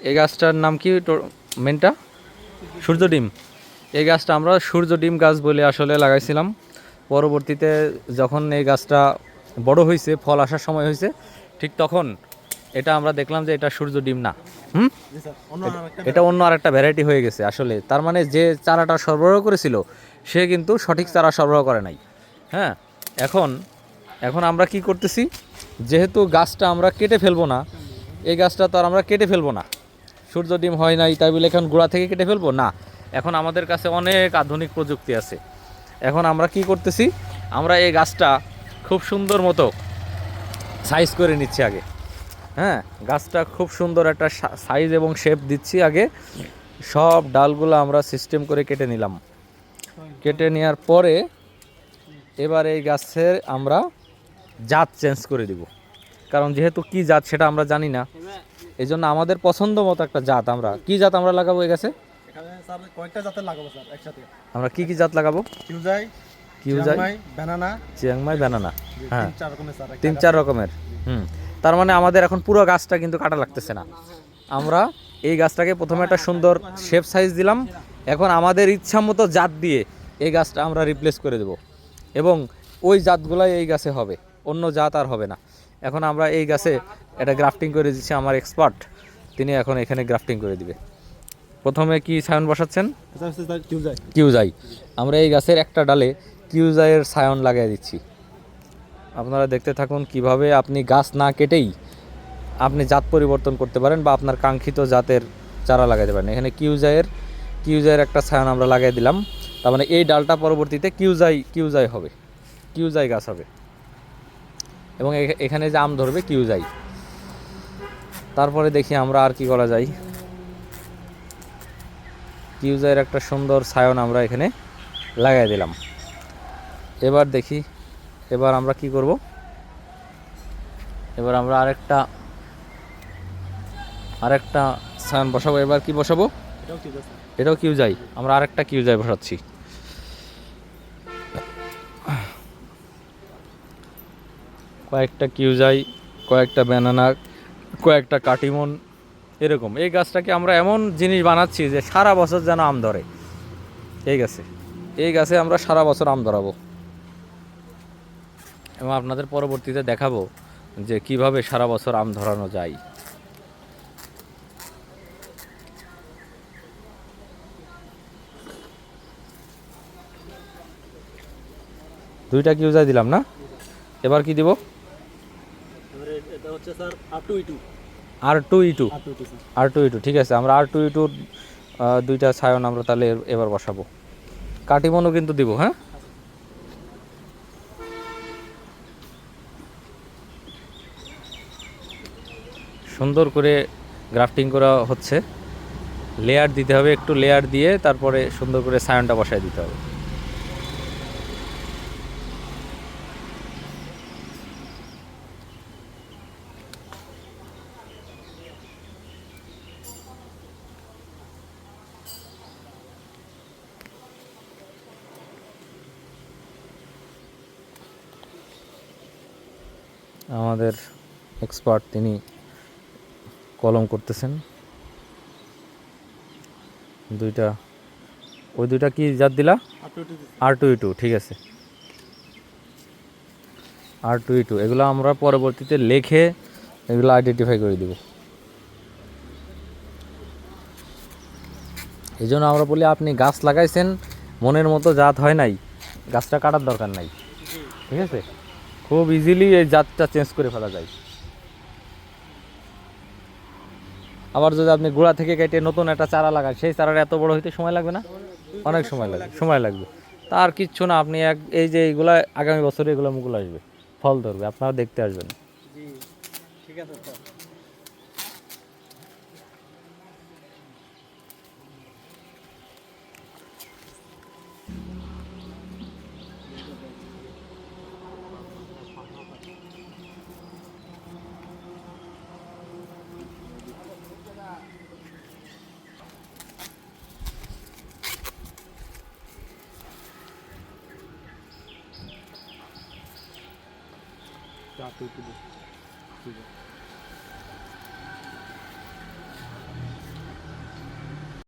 এই গাছটার নাম কি টো- মেনটা? সূর্য ডিম। এই গাছটা আমরা সূর্য ডিম গাছ বলে আসলে লাগাইছিলাম। পরবর্তীতে যখন এই গাছটা বড় হয়েছে ফল আসার সময় হয়েছে ঠিক তখন এটা আমরা দেখলাম যে এটা সূর্য ডিম না। হুম? অন্য এটা অন্য আরেকটা ভ্যারাইটি হয়ে গেছে আসলে। তার মানে যে চারাটা সরবরাহ করেছিল সে কিন্তু সঠিক চারা সরবরাহ করে নাই। হ্যাঁ? এখন এখন আমরা কি করতেছি? যেহেতু গাছটা আমরা কেটে ফেলব না এই গাছটা তো আর আমরা কেটে ফেলব না। সূর্য ডিম হয় নাই, তাই বলে এখন গোড়া থেকে কেটে ফেলব? না। এখন আমাদের কাছে অনেক আধুনিক প্রযুক্তি আছে। এখন আমরা কি করতেছি? আমরা এই গাছটা খুব সুন্দর মতো সাইজ করে নিচ্ছি আগে। হ্যাঁ গাছটা খুব সুন্দর একটা সাইজ এবং শেপ দিচ্ছি আগে। সব ডালগুলো আমরা সিস্টেম করে কেটে নিলাম। কেটে নেওয়ার পরে এবার এই গাছের আমরা জাত চেঞ্জ করে দিব। কারণ যেহেতু কি জাত সেটা আমরা জানি না। এই জন্য আমাদের পছন্দ মতো একটা জাত আমরা। কি জাত আমরা লাগাবো এই গাছে? আমরা কি কি জাত লাগাবো? কিউজাই কিউজাই ব্যানানা। Chiang Mai banana. হ্যাঁ তিন চার রকমের তিন চার রকমের। হুম। তার মানে আমাদের এখন পুরো গাছটা কিন্তু কাটা লাগতেছে না। আমরা এই গাছটাকে প্রথমে একটা সুন্দর শেপ সাইজ দিলাম। এখন আমাদের ইচ্ছা মতো জাত দিয়ে এই গাছটা আমরা রিপ্লেস করে দেব। এবং ওই জাতগুলাই এই গাছে হবে। অন্য জাত আর হবে না। এখন আমরা এই গাছে এটা গ্রাফটিং করে দিচ্ছি আমার এক্সপার্ট তিনি এখন এখানে গ্রাফটিং করে দিবে। প্রথমে কি সায়ন বসাচ্ছেন? কিউজাই। আমরা এই গাছের একটা ডালে কিউজাইয়ের সায়ন লাগিয়ে দিচ্ছি। আপনারা দেখতে থাকুন কীভাবে আপনি গাছ না কেটেই আপনি জাত পরিবর্তন করতে পারেন বা আপনার কাঙ্ক্ষিত জাতের চারা লাগাতে পারেন। এখানে কিউজাইয়ের কিউজাইয়ের একটা সায়ন আমরা লাগিয়ে দিলাম। তার মানে এই ডালটা পরবর্তীতে কিউজাই কিউজাই হবে। কিউজাই গাছ হবে। এবং এখা- এখানে যে আম ধরবে কিউজাই তারপরে দেখি আমরা আর কি করা যায়। কিউজাইয়ের একটা সুন্দর সায়ন আমরা এখানে লাগাই দিলাম। এবার দেখি এবার আমরা কি করব? এবার আমরা আরেকটা আরেকটা সায়ন বসাবো। এবার কি বসাবো? এটাও এটাও কিউজাই আমরা আরেকটা কিউজাই বসাচ্ছি। কয়েকটা কিউজাই, কয়েকটা ব্যানানা কয়েকটা কাটিমন, এরকম। এই গাছটাকে আমরা এমন জিনিস বানাচ্ছি যে সারা বছর যেন আম ধরে। এই গাছে। এই গাছে আমরা সারা বছর আম ধরাবো। এবং আপনাদের পরবর্তীতে দেখাবো যে কীভাবে সারা বছর আম ধরানো যায়। দুইটা কিউজাই দিলাম না? এবার কি দিব? এটা হচ্ছে স্যার টু ইটু আর টু ইটু আর টু ঠিক আছে। আমরা আর টু ই টু দুইটা ছায়ন আমরা তাহলে এবার বসাবো। কাটিমনও কিন্তু দিব হ্যাঁ? সুন্দর করে গ্রাফটিং করা হচ্ছে। লেয়ার দিতে হবে একটু লেয়ার দিয়ে তারপরে সুন্দর করে সায়নটা বসায় দিতে হবে। আমাদের এক্সপার্ট তিনি কলম করতেছেন। দুইটা, ওই দুইটা কি জাত দিলা? আর টু টু ঠিক আছে। আর টু টু এগুলো আমরা পরবর্তীতে লেখে এগুলো আইডেন্টিফাই করে দিব। এই জন্য আমরা বলি, আপনি গাছ লাগাইছেন, মনের মতো জাত হয় নাই, গাছটা কাটার দরকার নাই। ঠিক আছে? খুব ইজিলি এই জাতটা চেঞ্জ করে ফেলা যায়। আবার যদি আপনি গোড়া থেকে কেটে নতুন একটা চারা লাগান, সেই চারাটা এত বড় হইতে সময় লাগবে না? অনেক সময় লাগবে সময় লাগবে। তার কিচ্ছু না, আপনি এক এই যে এইগুলা আগামী বছরে এগুলো মুকুল আসবে, ফল ধরবে, আপনারা দেখতে আসবেন। ঠিক আছে স্যার আপ টু ইটু